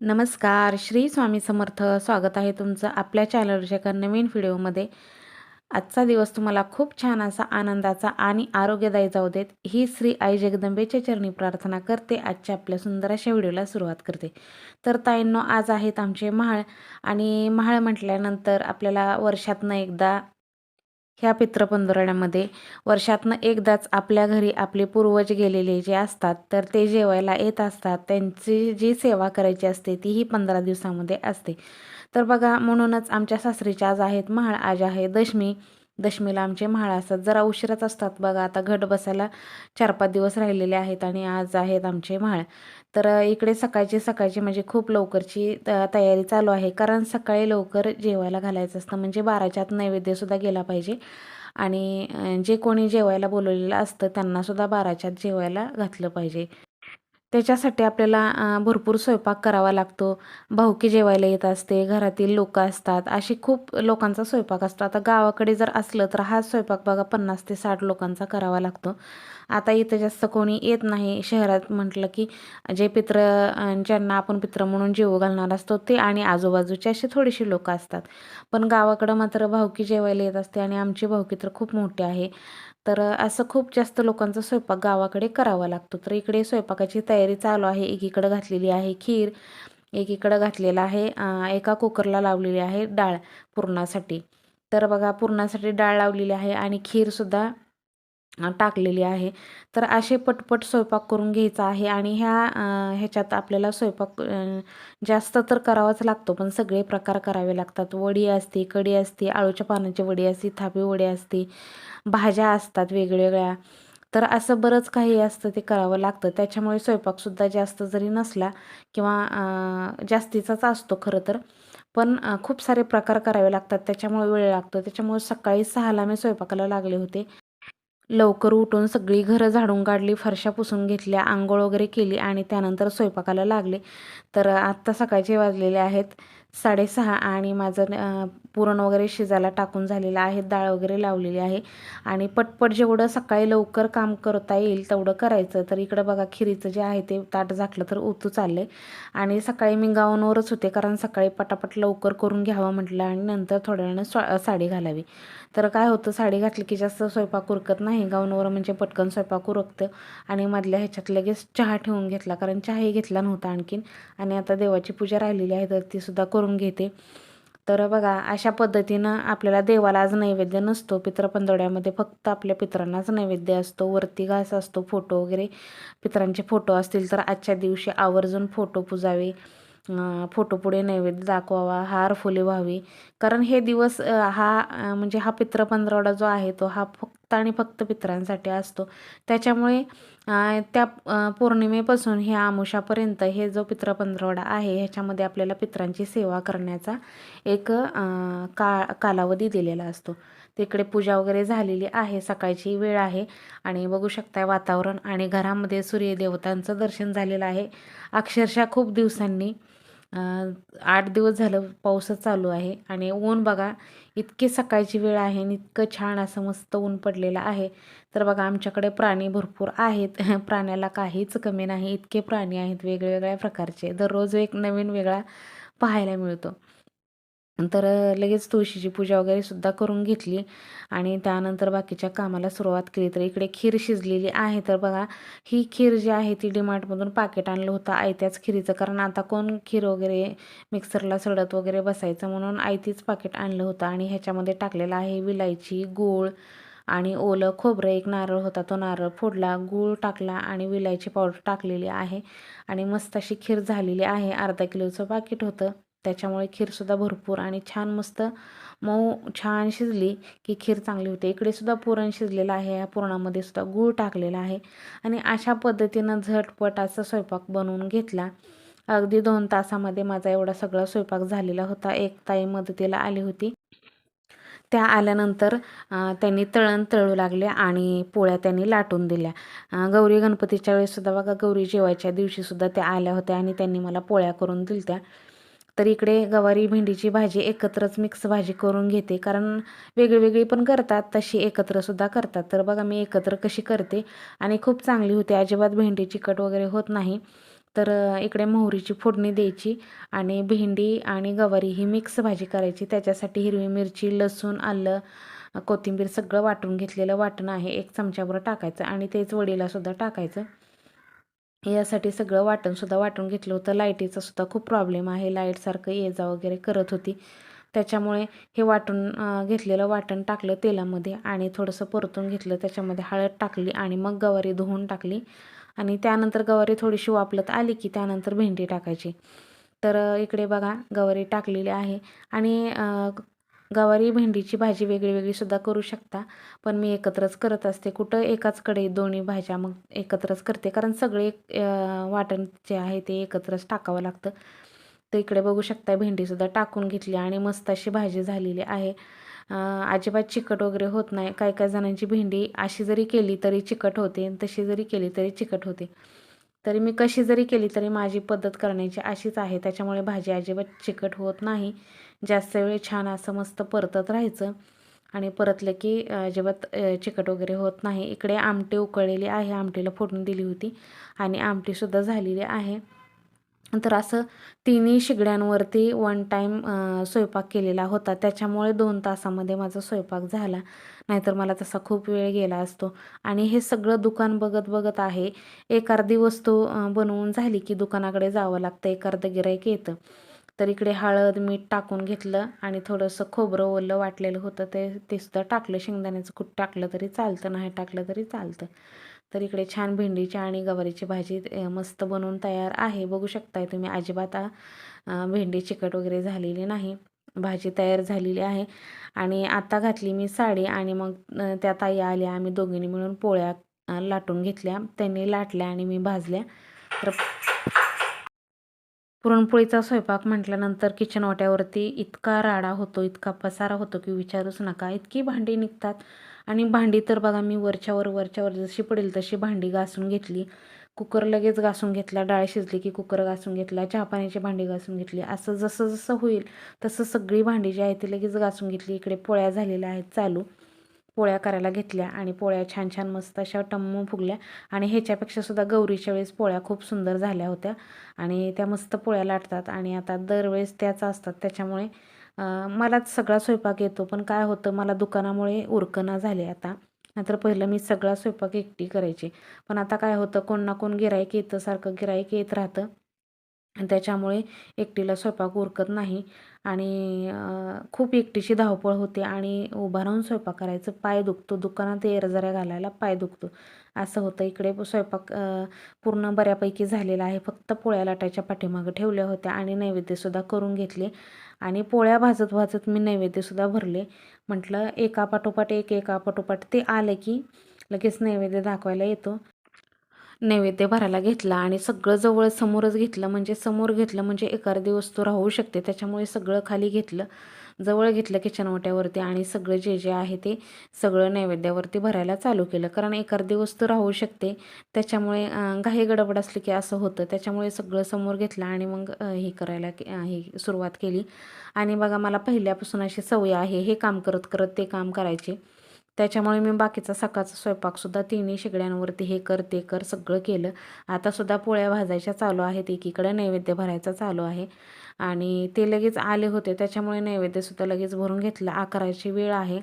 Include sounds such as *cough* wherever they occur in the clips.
नमस्कार श्री स्वामी समर्थ. स्वागत आहे तुमचं आपल्या चॅनलच्या एका नवीन व्हिडिओमध्ये आजचा दिवस तुम्हाला खूप छान असा आनंदाचा आणि आरोग्यदायी जाऊ देत. ही श्री आई जगदंबेच्या चरणी प्रार्थना करते. आजच्या आपल्या सुंदर अशा व्हिडिओला सुरुवात करते. तर ताईंनो आज आहेत आमचे महाळ. आणि महाळ म्हटल्यानंतर आपल्याला वर्षातनं एकदा ह्या पितृपंधरवड्यामध्ये वर्षातनं एकदाच आपल्या घरी आपले पूर्वज गेलेले जे असतात तर ते जेवायला येत असतात. त्यांची जी सेवा करायची असते ती ही पंधरा दिवसामध्ये असते. तर बघा म्हणूनच आमच्या सासरीच्या आज आहेत महाळ आज आहे दशमी. दशमीला आमचे महाळ असतात. जरा उशिराच असतात बघा. आता घट बसायला चार पाच दिवस राहिलेले आहेत आणि आज आहेत आमचे महाळ. तर इकडे सकाळची सकाळची म्हणजे खूप लवकरची तयारी चालू आहे. कारण सकाळी लवकर जेवायला घालायचं असतं. म्हणजे बाराच्या आत नैवेद्यसुद्धा गेला पाहिजे. आणि जे कोणी जेवायला बोलवलेलं असतं त्यांनासुद्धा बाराच्यात जेवायला घातलं पाहिजे. त्याच्यासाठी आपल्याला भरपूर स्वयंपाक करावा लागतो. भाऊकी जेवायला येत असते. घरातील लोक असतात. अशी खूप लोकांचा स्वयंपाक असतो. आता गावाकडे जर असलं तर हा स्वयंपाक बघा पन्नास ते साठ लोकांचा करावा लागतो. आता इथं जास्त कोणी येत नाही. शहरात म्हटलं की जे पित्र ज्यांना आपण पित्र म्हणून जीव घालणार असतो ते आणि आजूबाजूचे असे थोडेसे लोक असतात. पण गावाकडं मात्र भाऊकी जेवायला येत असते आणि आमची भाऊकी तर खूप मोठी आहे. तर असं खूप जास्त लोकांचा स्वयंपाक गावाकडे करावा लागतो. तर इकडे स्वयंपाकाची तयारी चालू आहे. एकीकडं घातलेली आहे खीर एकीकडं घातलेला आहे एका कुकरला लावलेली आहे डाळ पुरणासाठी. तर बघा पुरणासाठी डाळ लावलेली आहे आणि खीरसुद्धा टाकलेली आहे. तर असे पटपट स्वयंपाक करून घ्यायचा आहे आणि ह्या ह्याच्यात आपल्याला स्वयंपाक जास्त तर करावाच लागतो पण सगळे प्रकार करावे लागतात. वडी असते कढी असते आळूच्या पानाची वडी असते थापी वडी असते भाज्या असतात वेगवेगळ्या. तर असं बरंच काही असतं ते करावं लागतं. त्याच्यामुळे स्वयंपाकसुद्धा जास्त जरी नसला किंवा जास्तीचाच असतो खरं तर पण खूप सारे प्रकार करावे लागतात. त्याच्यामुळे वेळ लागतो. त्याच्यामुळे सकाळी सहाला मी स्वयंपाकाला लागले होते. लवकर उठून सगळी घरं झाडून काढली फरशा पुसून घेतल्या आंघोळ वगैरे केली आणि त्यानंतर स्वयंपाकाला लागले. तर आत्ता सकाळचे वाजलेले आहेत. साडेसहा आणि माझं पुरण वगैरे शिजायला टाकून झालेलं आहे डाळ वगैरे लावलेली आहे. आणि पटपट जेवढं सकाळी लवकर काम करता येईल तेवढं करायचं. तर इकडं बघा खिरीचं जे आहे ते ताट झाकलं तर उतू चाललं आहे आणि सकाळी मी गाऊनवरच होते कारण सकाळी पटापट लवकर करून घ्यावं म्हटलं आणि नंतर थोड्या वेळानं साडी घालावी. तर काय होतं साडी घातली की जास्त स्वयंपाक उरकत नाही. गाऊनवर म्हणजे पटकन स्वयंपाक उरकतं. आणि मधल्या ह्याच्यात लगेच चहा ठेवून घेतला कारण चहाही घेतला नव्हता आणखीन. आणि आता देवाची पूजा राहिलेली आहे तर तीसुद्धा करून घेते. तर बघा अशा पद्धतीनं आपल्याला देवाला आज नैवेद्य नसतो. पितृपंधोड्यामध्ये फक्त आपल्या पित्रांनाच नैवेद्य असतो. वरती घास असतो फोटो वगैरे. पित्रांचे फोटो असतील तर आजच्या दिवशी आवर्जून फोटो पुजावे. फोटो पुढे नैवेद्य दाखवावा. हार फुले व्हावी. कारण हे दिवस हा म्हणजे हा पितृपंधरवडा जो आहे तो हा फक्त आणि फक्त पित्रांसाठी असतो. त्याच्यामुळे त्या पौर्णिमेपासून हे आमुषापर्यंत हे जो पित्र पंधरवडा आहे ह्याच्यामध्ये आपल्याला पित्रांची सेवा करण्याचा एक का कालावधी दिलेला असतो. तिकडे पूजा वगैरे झालेली आहे सकाळची वेळ आहे आणि बघू शकताय वातावरण आणि घरामध्ये सूर्यदेवतांचं दर्शन झालेलं आहे. अक्षरशः खूप दिवसांनी आठ दिवस झालं पाऊसच चालू आहे आणि ऊन बघा इतकी सकाळची वेळ आहे आणि इतकं छान असं मस्त ऊन पडलेलं आहे. तर बघा आमच्याकडे प्राणी भरपूर आहेत. *laughs* प्राण्याला काहीच कमी नाही. इतके प्राणी आहेत वेगवेगळ्या प्रकारचे. दररोज एक नवीन वेगळा पाहायला मिळतो. तर लगेच तुळशीची पूजा वगैरे सुद्धा करून घेतली आणि त्यानंतर बाकीच्या कामाला सुरुवात केली. तर इकडे खीर शिजलेली आहे. तर बघा ही खीर जी आहे ती डिमार्टमधून पाकिट आणलं होतं आयत्याच खिरीचं. कारण आता कोण खीर वगैरे मिक्सरला सडत वगैरे बसायचं म्हणून आयतीच पाकिट आणलं होतं आणि ह्याच्यामध्ये टाकलेलं आहे विलायची गूळ आणि ओलं खोबरं. एक नारळ होता तो नारळ फोडला गूळ टाकला आणि विलायची पावडर टाकलेली आहे आणि मस्त अशी खीर झालेली आहे. अर्धा किलोचं पाकिट होतं. त्याच्यामुळे खीरसुद्धा भरपूर आणि छान मस्त मऊ छान शिजली की खीर चांगली होते. इकडेसुद्धा पुरण शिजलेलं आहे. या पुरणामध्ये सुद्धा गूळ टाकलेला आहे. आणि अशा पद्धतीनं झटपट असा स्वयंपाक बनवून घेतला. अगदी दोन तासामध्ये माझा एवढा सगळा स्वयंपाक झालेला होता. एक ताई मदतीला आली होती. त्या आल्यानंतर त्यांनी तळण तळू लागले आणि पोळ्या त्यांनी लाटून दिल्या. गौरी गणपतीच्या वेळेससुद्धा बघा गौरी जेवायच्या दिवशीसुद्धा त्या आल्या होत्या आणि त्यांनी मला पोळ्या करून दिल्या तर इकडे गवारी भेंडीची भाजी एकत्रच मिक्स भाजी करून घेते. कारण वेगळीवेगळी पण करतात तशी एकत्रसुद्धा करतात. तर बघा मी एकत्र कशी करते आणि खूप चांगली होते. अजिबात भेंडी चिकट वगैरे होत नाही. तर इकडे मोहरीची फोडणी द्यायची आणि भेंडी आणि गवारी ही मिक्स भाजी करायची. त्याच्यासाठी हिरवी मिरची लसूण आलं कोथिंबीर सगळं वाटून घेतलेलं वाटण आहे. एक चमच्याभर टाकायचं आणि तेच वडीलासुद्धा टाकायचं. यासाठी सगळं वाटणसुद्धा वाटून घेतलं होतं. लाईटीचा सुद्धा खूप प्रॉब्लेम आहे. लाईटसारखं ये जा वगैरे करत होती. त्याच्यामुळे हे वाटून घेतलेलं वाटण टाकलं तेलामध्ये आणि थोडंसं परतून घेतलं. त्याच्यामध्ये हळद टाकली आणि मग गवारी धुवून टाकली. आणि त्यानंतर गवारी थोडीशी वापलत आली की त्यानंतर भेंडी टाकायची. तर इकडे बघा गवारी टाकलेली आहे. आणि गवारी भेंडीची भाजी वेगळी वेगळी सुद्धा करू शकता. पण मी एकत्रच करत असते. कुठं एकाच कडे दोन्ही भाज्या मग एकत्रच करते. कारण सगळे वाटण जे आहे ते एकत्रच टाकावं लागतं. तर इकडे बघू शकता भेंडीसुद्धा टाकून घेतली आणि मस्त अशी भाजी झालेली आहे. अजिबात चिकट वगैरे होत नाही. काही काही जणांची भेंडी अशी जरी केली तरी चिकट होते तशी जरी केली तरी चिकट होते. तरी मी कशी जरी केली तरी माझी पद्धत करण्याची अशीच आहे. त्याच्यामुळे भाजी अजिबात चिकट होत नाही. जास्त वेळ छान असं मस्त परतत राहायचं. आणि परतलं की अजिबात चिकट वगैरे होत नाही. इकडे आमटी उकळलेली आहे. आमटीला फोडून दिली होती. आणि आमटीसुद्धा झालेली आहे. तर असं तिन्ही शिगड्यांवरती वन टाईम स्वयंपाक केलेला होता. त्याच्यामुळे दोन तासामध्ये माझा स्वयंपाक झाला. नाहीतर मला तसा खूप वेळ गेला असतो. आणि हे सगळं दुकान बघत बघत आहे. एक अर्धी वस्तू बनवून झाली की दुकानाकडे जावं लागतं. एक अर्धं गिरायक येतं. तर इकडे हळद मीठ टाकून घेतलं आणि थोडंसं खोबरं ओलं वाटलेलं होतं ते ते सुद्धा टाकलं. शेंगदाण्याचं कूट टाकलं तरी चालतं नाही टाकलं तरी चालतं. तर इकडे छान भेंडीची आणि गवारीची भाजी मस्त बनवून तयार आहे. बघू शकताय तुम्ही अजिबात भेंडी चिकट वगैरे झालेली नाही. भाजी तयार झालेली आहे. आणि आता घातली मी साडी आणि मग त्या ताई आल्या. आम्ही दोघींनी मिळून पोळ्या लाटून घेतल्या. त्यांनी लाटल्या आणि मी भाजल्या. तर पुरणपोळीचा स्वयंपाक म्हटल्यानंतर किचन वाट्यावरती इतका राडा होतो इतका पसारा होतो की विचारूच नका. इतकी भांडी निघतात. आणि भांडी तर बघा मी वरच्यावर वरच्यावर जशी पडेल तशी भांडी घासून घेतली. कुकर लगेच घासून घेतला डाळ शिजली की कुकर घासून घेतला चहा पाण्याची भांडी घासून घेतली. असं जसं जसं होईल तसं सगळी भांडी जी आहे ती लगेच घासून घेतली. इकडे पोळ्या झालेल्या आहेत चालू. पोळ्या करायला घेतल्या आणि पोळ्या छान छान मस्त अशा टम्म फुगल्या. आणि ह्याच्यापेक्षा सुद्धा गौरीच्या वेळेस पोळ्या खूप सुंदर झाल्या होत्या. आणि त्या मस्त पोळ्या लाटतात आणि आता दरवेळेस त्याच असतात. त्याच्यामुळे मलाच सगळा स्वयंपाक येतो. पण काय होतं मला दुकानामुळे उरकना झाले आता. नाहीतर पहिलं मी सगळा स्वयंपाक एकटी करायची. पण आता काय होतं कोण ना कोण गिरायक येतं सारखं गिरायक येत राहतं. त्याच्यामुळे एकटीला स्वयंपाक उरकत नाही. आणि खूप एकटीची धावपळ होते आणि उभा राहून स्वयंपाक करायचं. पाय दुखतो. दुकानात येरजऱ्या घालायला पाय दुखतो. असं होतं. इकडे स्वयंपाक पूर्ण बऱ्यापैकी झालेला आहे. फक्त पोळ्या लाटायच्या पाठीमागं ठेवल्या होत्या आणि नैवेद्यसुद्धा करून घेतले. आणि पोळ्या भाजत भाजत मी नैवेद्यसुद्धा भरले. म्हटलं एका पाठोपाठ एक एका पाठोपाठ ते आलं की लगेच नैवेद्य दाखवायला येतो. नैवेद्य भरायला घेतला आणि सगळं जवळ समोरच घेतलं. म्हणजे समोर घेतलं म्हणजे एखादी वस्तू राहू शकते. त्याच्यामुळे सगळं खाली घेतलं. जवळ घेतलं किचन ओट्यावरती आणि सगळं जे जे आहे ते सगळं नैवेद्यावरती भरायला चालू केलं. कारण एखादी वस्तू राहू शकते. त्याच्यामुळे घाई गडबड असली की असं होतं. त्याच्यामुळे सगळं समोर घेतलं आणि मग हे करायला हे सुरुवात केली. आणि बघा मला पहिल्यापासून अशी सवय आहे. हे काम करत करत ते काम करायचे. त्याच्यामुळे मी बाकीचा सकाळचा स्वयंपाकसुद्धा तिन्ही शेगड्यांवरती हे कर ते कर सगळं केलं. आतासुद्धा पोळ्या भाजायच्या चालू आहेत. एकीकडे नैवेद्य भरायचा चालू आहे. आणि ते लगेच आले होते. त्याच्यामुळे नैवेद्यसुद्धा लगेच भरून घेतलं. अकराची वेळ आहे.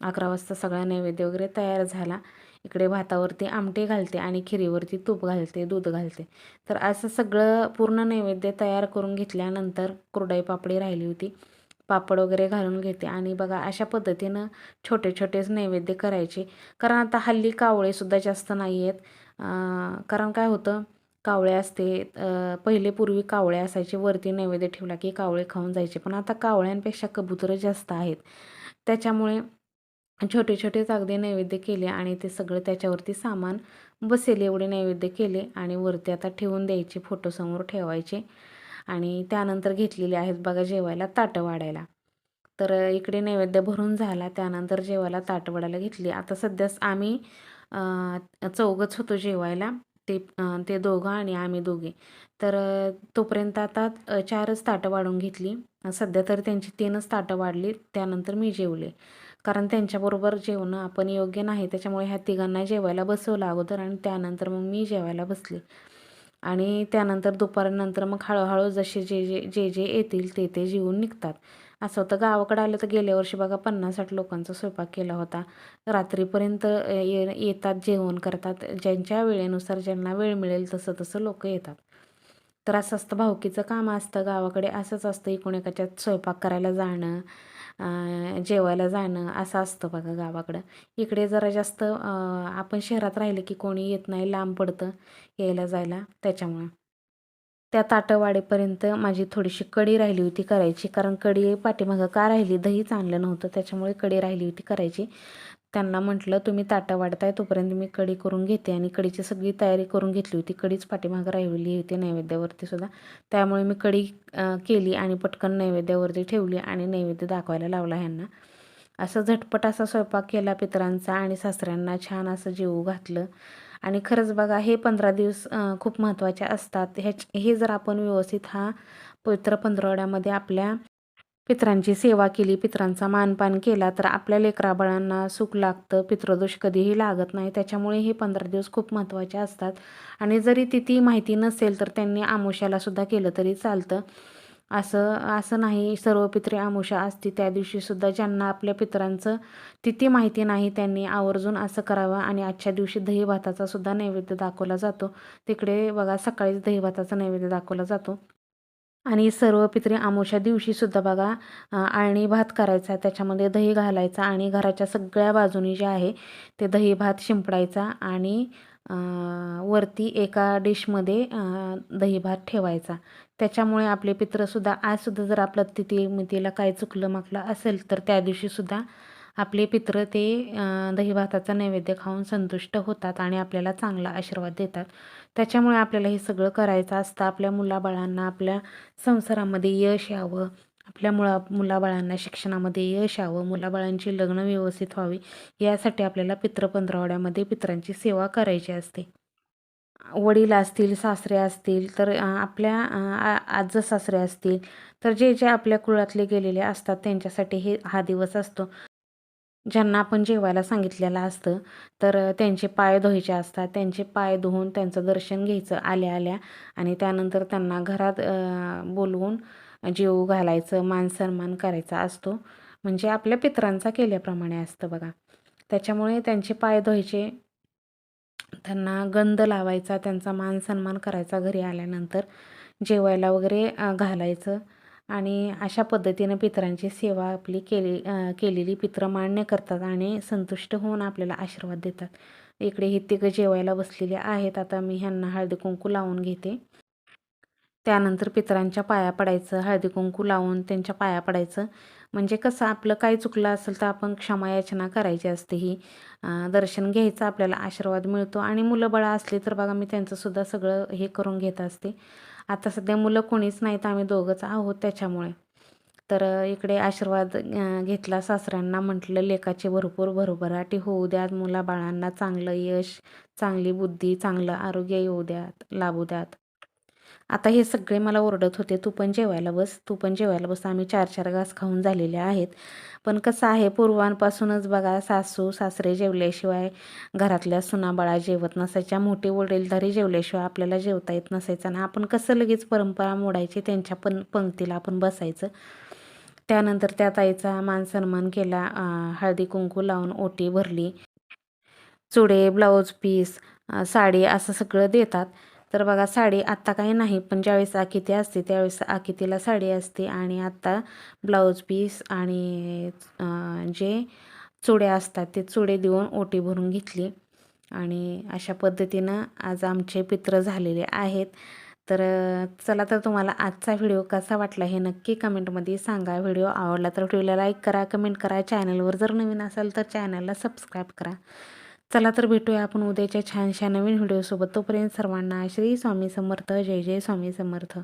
अकरा वाजता सगळा नैवेद्य वगैरे तयार झाला. इकडे भातावरती आमटे घालते आणि खिरीवरती तूप घालते दूध घालते. तर असं सगळं पूर्ण नैवेद्य तयार करून घेतल्यानंतर कुरडाई पापडी राहिली होती. पापड वगैरे घालून घेते. आणि बघा अशा पद्धतीनं छोटे छोटेच नैवेद्य करायचे. कारण आता हल्ली कावळेसुद्धा जास्त नाही आहेत. कारण काय होतं? कावळे असते. पहिले पूर्वी कावळे असायचे. वरती नैवेद्य ठेवला की कावळे खाऊन जायचे. पण आता कावळ्यांपेक्षा कबुतरं जास्त आहेत. त्याच्यामुळे छोटे छोटेच अगदी नैवेद्य केले आणि ते सगळं त्याच्यावरती सामान बसेल एवढे नैवेद्य केले आणि वरती आता ठेवून द्यायचे फोटोसमोर ठेवायचे. आणि त्यानंतर घेतलेले आहेत बघा जेवायला ताटं वाढायला. तर इकडे नैवेद्य भरून झाला त्यानंतर जेवायला ताटं वाढायला घेतली. आता सध्याच आम्ही चौघच होतो जेवायला. ते ते दोघं आणि आम्ही दोघे. तर तोपर्यंत आता चारच ताटं वाढून घेतली. सध्या तर त्यांची तीनच ताटं वाढली. त्यानंतर मी जेवले. कारण त्यांच्याबरोबर जेवणं आपण योग्य नाही. त्याच्यामुळे ह्या तिघांना जेवायला बसवलं अगोदर आणि त्यानंतर मग मी जेवायला बसले. आणि त्यानंतर दुपारनंतर मग हळूहळू जसे जे जे जे जे येतील ते ते जेवून निघतात. असं होतं. गावाकडे आलं तर गेल्या वर्षी बघा पन्नास साठ लोकांचा स्वयंपाक केला होता. रात्रीपर्यंत ये येतात जेवण करतात. ज्यांच्या वेळेनुसार ज्यांना वेळ मिळेल तसं तसं लोक येतात. तर असं असतं. भाऊकीचं काम असतं. गावाकडे असंच असतं. एकूण एकाच्यात स्वयंपाक करायला जाणं. जेवायला जाणं असं असतं बघा गावाकडं. इकडे जरा जास्त आपण शहरात राहिलं की कोणी येत नाही लांब पडतं यायला जायला त्याच्यामुळं. त्या ताटवाडीपर्यंत माझी थोडीशी कडी राहिली होती करायची कारण कडी पाठीमागं का राहिली दहीच आणलं नव्हतं त्याच्यामुळे कडी राहिली होती करायची. त्यांना म्हटलं तुम्ही ताटं वाढताय तोपर्यंत मी कढी करून घेते. आणि कडीची सगळी तयारी करून घेतली होती. कडीच पाठीमागं राहिली होती नैवेद्यावरती सुद्धा. त्यामुळे मी कढी केली आणि पटकन नैवेद्यावरती ठेवली आणि नैवेद्य दाखवायला लावला ह्यांना. असं झटपट असा स्वयंपाक केला पितरांचा आणि सासऱ्यांना छान असं जेवू घातलं. आणि खरंच बघा हे पंधरा दिवस खूप महत्त्वाचे असतात. ह्याच हे जर आपण व्यवस्थित हा पवित्र पंधरवड्यामध्ये आपल्या पित्रांची सेवा केली पित्रांचा मानपान केला तर आपल्या लेकराबाळांना सुख लागतं. पितृदोष कधीही लागत नाही. त्याच्यामुळे हे पंधरा दिवस खूप महत्त्वाचे असतात. आणि जरी तिथी माहिती नसेल तर त्यांनी आमुष्यालासुद्धा केलं तरी चालतं. असं असं नाही. सर्व पित्रे आमुषा असती. त्या दिवशीसुद्धा ज्यांना आपल्या पितरांचं तिथे माहिती नाही त्यांनी आवर्जून असं करावं. आणि आजच्या दिवशी दही सुद्धा नैवेद्य दाखवला जातो. तिकडे बघा सकाळीच दही भाताचा नैवेद्य दाखवला जातो. आणि सर्व पित्रे आमोशा दिवशीसुद्धा बघा आळणी भात करायचा त्याच्यामध्ये दही घालायचा आणि घराच्या सगळ्या बाजूनी जे आहे ते दही भात शिंपडायचा आणि वरती एका डिशमध्ये दही भात ठेवायचा. त्याच्यामुळे आपले पित्रसुद्धा आजसुद्धा जर आपलं तिथी मितीला काय चुकलं माकलं असेल तर त्या दिवशीसुद्धा आपले पित्र ते दही भाताचा नैवेद्य खाऊन संतुष्ट होतात आणि आपल्याला चांगला आशीर्वाद देतात. त्याच्यामुळे आपल्याला हे सगळं करायचं असतं. आपल्या मुलाबाळांना आपल्या संसारामध्ये यश यावं. आपल्या मुला मुलाबाळांना शिक्षणामध्ये यश यावं. मुलाबाळांची लग्न व्यवस्थित व्हावी. यासाठी आपल्याला पित्र पंधरावड्यामध्ये पित्रांची सेवा करायची असते. वडील असतील सासरे असतील तर आपल्या आज सासरे असतील तर जे जे आपल्या कुळातले गेलेले असतात त्यांच्यासाठी हे हा दिवस असतो. ज्यांना आपण जेवायला सांगितलेलं असतं तर त्यांचे पाय धुवायचे असतात. त्यांचे पाय धुवून त्यांचं दर्शन घ्यायचं आल्या आल्या आणि त्यानंतर त्यांना घरात बोलवून जेवू घालायचं मान सन्मान करायचा असतो. म्हणजे आपल्या पित्रांचा केल्याप्रमाणे असतं बघा. त्याच्यामुळे त्यांचे पाय धुवायचे त्यांना गंध लावायचा त्यांचा मान सन्मान करायचा घरी आल्यानंतर. जेवायला वगैरे घालायचं. आणि अशा पद्धतीनं पितरांची सेवा आपली केली केलेली पित्र मान्य करतात आणि संतुष्ट होऊन आपल्याला आशीर्वाद देतात. इकडे हे तिघं जेवायला बसलेले आहेत. आता मी ह्यांना हळदी कुंकू लावून घेते. त्यानंतर पितरांच्या पाया पडायचं. हळदी कुंकू लावून त्यांच्या पाया पडायचं. म्हणजे कसं आपलं काय चुकलं असेल तर आपण क्षमायाचना करायची असते ही. दर्शन घ्यायचं आपल्याला आशीर्वाद मिळतो. आणि मुलं बळा असली तर बघा मी त्यांचंसुद्धा सगळं हे करून घेत असते. आता सध्या मुलं कोणीच नाहीत आम्ही दोघंच आहोत त्याच्यामुळे. तर इकडे आशीर्वाद घेतला सासऱ्यांना म्हटलं लेखाची भरपूर भरभराटी होऊ द्यात मुलाबाळांना चांगलं यश चांगली बुद्धी चांगलं आरोग्य येऊ द्यात लाभू द्यात. आता हे सगळे मला ओरडत होते तू पण जेवायला बस तू पण जेवायला बस आम्ही चार चार घास खाऊन झालेले आहेत. पण कसं आहे पूर्वांपासूनच बघा सासू सासरे जेवल्याशिवाय घरातल्या सुनाबाळा जेवत नसायच्या मोठे वडीलधारी जेवल्याशिवाय आपल्याला जेवता येत नसायचं ना आपण कसं लगेच परंपरा मोडायची त्यांच्या पण पंक्तीला आपण बसायचं. त्यानंतर त्या ताईचा मान सन्मान केला हळदी कुंकू लावून ओटी भरली चुडे ब्लाऊज पीस साडी असं सगळं देतात. तर बघा साडी आत्ता काही नाही पण ज्यावेळेस आकिती असते त्यावेळेस आकितीला साडी असते. आणि आत्ता ब्लाऊज पीस आणि जे चुडे असतात ते चुडे देऊन ओटी भरून घेतली. आणि अशा पद्धतीनं आज आमचे पित्र झालेले आहेत. तर चला तर तुम्हाला आजचा व्हिडिओ कसा वाटला हे नक्की कमेंटमध्ये सांगा. व्हिडिओ आवडला तर व्हिडिओला लाईक करा कमेंट करा. चॅनलवर जर नवीन असाल तर चॅनलला सबस्क्राईब करा. चला तर भेटूया आपण उद्याच्या छानशा नवीन व्हिडिओसोबत. तोपर्यंत सर्वांना श्री स्वामी समर्थ जय जय स्वामी समर्थ.